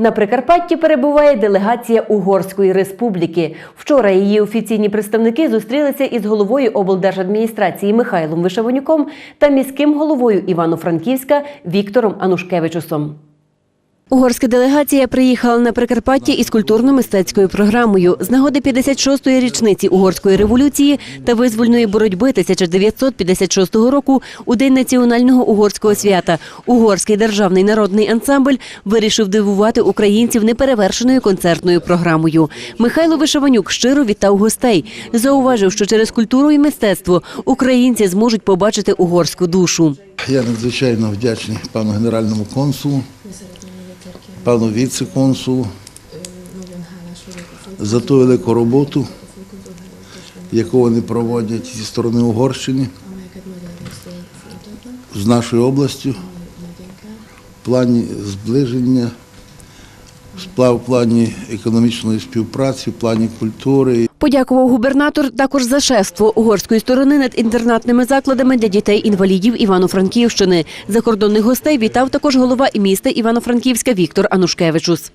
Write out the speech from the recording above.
На Прикарпатті перебуває делегація Угорської республіки. Вчора її офіційні представники зустрілися із головою облдержадміністрації Михайлом Вишевонюком та міським головою Івано-Франківська Віктором Анушкевичусом. Угорська делегація приїхала на Прикарпаття із культурно-мистецькою програмою з нагоди 56-ї річниці угорської революції та визвольної боротьби 1956 року у день національного угорського свята. Угорський державний народний ансамбль вирішив дивувати українців неперевершеною концертною програмою. Михайло Вишиванюк щиро вітав гостей. Зауважив, що через культуру і мистецтво українці зможуть побачити угорську душу. Я надзвичайно вдячний пану генеральному консулу, пану віце-консулу за ту велику роботу, яку вони проводять зі сторони Угорщини з нашою областю в плані зближення, в плані економічної співпраці, в плані культури. Подякував губернатор також за шефство угорської сторони над інтернатними закладами для дітей-інвалідів Івано-Франківщини. Закордонних гостей вітав також голова міста Івано-Франківська Віктор Анушкевичус.